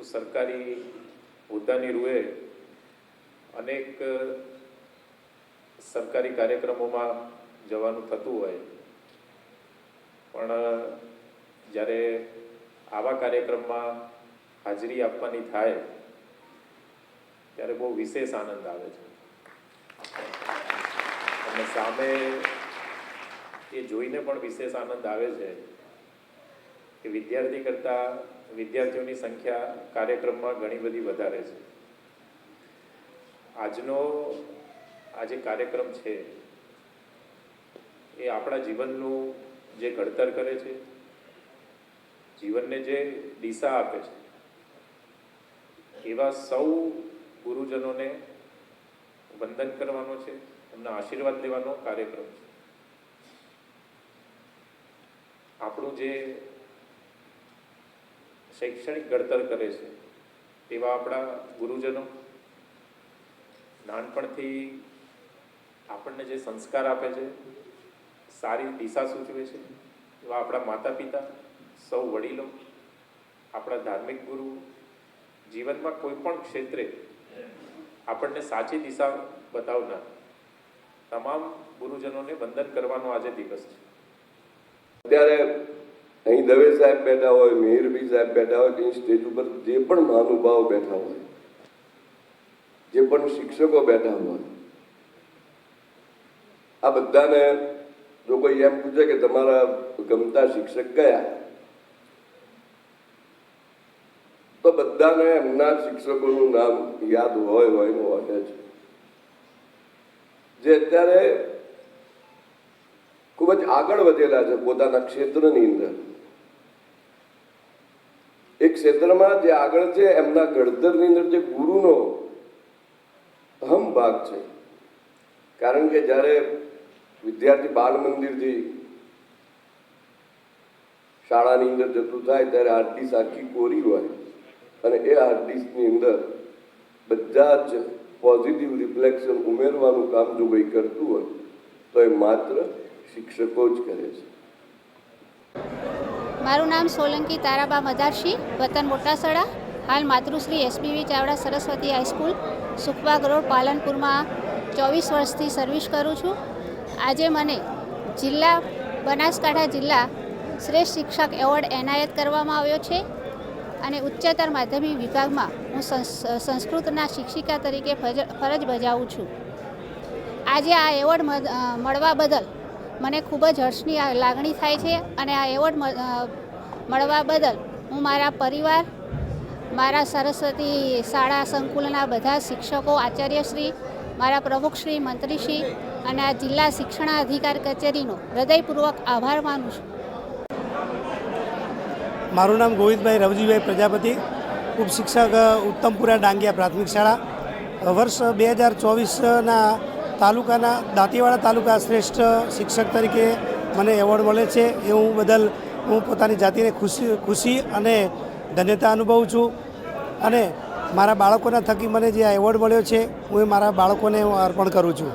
તો સરકારી હોદ્દાની રૂએ અનેક સરકારી કાર્યક્રમોમાં જવાનું થતું હોય. પણ, જ્યારે આવા કાર્યક્રમમાં હાજરી આપવાની થાય, ત્યારે બહુ વિશેષ આનંદ આવે છે. અને સામે એ જોઈને પણ વિશેષ આનંદ આવે છે કે વિદ્યાર્થી કરતાં વિદ્યાર્થીઓની સંખ્યા કાર્યક્રમમાં ઘણી બધી વધારે છે. આજનો આ જે કાર્યક્રમ છે, એ આપણા જીવનનું જે ઘડતર કરે છે, જીવનને જે દિશા આપે છે, એવા સૌ ગુરુજનોને વંદન કરવાનો છે, એમના આશીર્વાદ લેવાનો કાર્યક્રમ છે. આપણું જે શૈક્ષણિક ઘડતર કરે છે. એવા આપણા ગુરુજનો નાનપણથી આપણને જે સંસ્કાર આપે છે, સારી દિશા સૂચવે છે, એવા આપણા માતા પિતા સૌ વડીલો, આપણા ધાર્મિક ગુરુ, જીવનમાં કોઈ પણ ક્ષેત્રે આપણને સાચી દિશા બતાવનાર તમામ ગુરુજનોને વંદન કરવાનો આજે દિવસ છે. અત્યારે અહીં દવે સાહેબ બેઠા હોય મિહિરભાઈ સાહેબ બેઠા હોય કે સ્ટેજ ઉપર જે પણ મહાનુભાવો બેઠા હોય, જે પણ શિક્ષકો બેઠા હોય, આ બધાને જો કોઈ એમ પૂછે કે તમારા ગમતા શિક્ષક કયા? તો બધાને એમના શિક્ષકોનું નામ યાદ હોય હોય એનું હોય છે. જે અત્યારે ખૂબ જ આગળ વધેલા છે પોતાના ક્ષેત્રની અંદર. એ ક્ષેત્રમાં જે આગળ છે, એમના ઘડતરની અંદર જે ગુરુનો અહમ ભાગ છે. કારણ કે જ્યારે વિદ્યાર્થી બાલ મંદિરથી શાળાની અંદર જતું થાય, ત્યારે હાર્ડિસ આખી કોરી હોય અને એ હાર્ડિસની અંદર બધા જ પોઝિટિવ રિફ્લેક્શન ઉમેરવાનું કામ જો કોઈ કરતું હોય, તો એ માત્ર શિક્ષકો જ કરે છે. મારું નામ સોલંકી તારાબા મદારશી, વતન મોટાસડા હાલ માતૃશ્રી SBV Chavda Saraswati high school Sukhbag road પાલનપુરમાં ચોવીસ વર્ષથી સર્વિસ કરું છું. આજે મને જિલ્લા, બનાસકાંઠા જિલ્લા શ્રેષ્ઠ શિક્ષક એવોર્ડ એનાયત કરવામાં આવ્યો છે અને ઉચ્ચતર માધ્યમિક વિભાગમાં હું સંસ- સંસ્કૃતના શિક્ષિકા તરીકે ફરજ બજાવું છું. આજે આ એવોર્ડ મળ- મળવા બદલ મને ખૂબ જ હર્ષની લાગણી થાય છે અને આ એવોર્ડ મળવા બદલ હું મારા પરિવાર, મારા સરસ્વતી શાળા સંકુલના બધા શિક્ષકો, આચાર્યશ્રી, મારા પ્રમુખશ્રી મંત્રીશ્રી અને આ જિલ્લા શિક્ષણાધિકાર કચેરીનો હૃદયપૂર્વક આભાર માનું છું. મારું નામ ગોવિંદભાઈ રવજીભાઈ પ્રજાપતિ, ઉપશિક્ષક ઉત્તમપુરા ડાંગિયા પ્રાથમિક શાળા. વર્ષ બે હજાર ચોવીસના તાલુકાના દાંતીવાડા તાલુકા શ્રેષ્ઠ શિક્ષક તરીકે મને એવોર્ડ મળે છે. એ હું બદલ હું પોતાની જાતિને ખુશી ખુશી અને ધન્યતા અનુભવું છું. અને મારા બાળકોના થકી મને જે આ એવોર્ડ મળ્યો છે, હું એ મારા બાળકોને હું અર્પણ કરું છું.